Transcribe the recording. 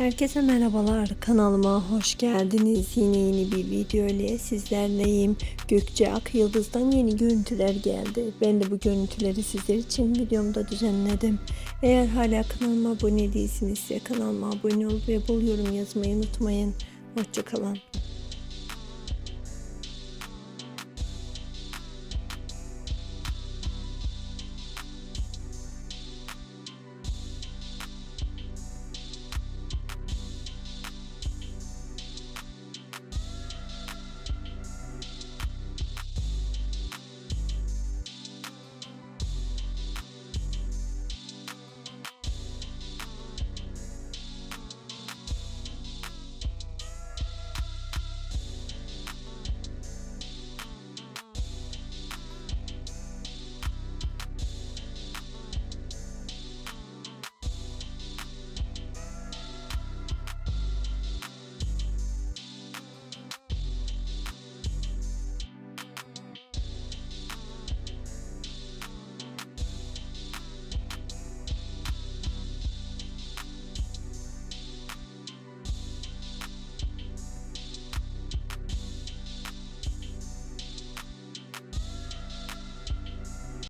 Herkese merhabalar kanalıma hoş geldiniz. Yine yeni bir video ile sizlerleyim. Gökçe Ak Yıldız'dan yeni görüntüler geldi. Ben de bu görüntüleri sizler için videomda düzenledim. Eğer hala kanalıma abone değilsinizse kanalıma abone olup ve bol yorum yazmayı unutmayın. Hoşçakalın.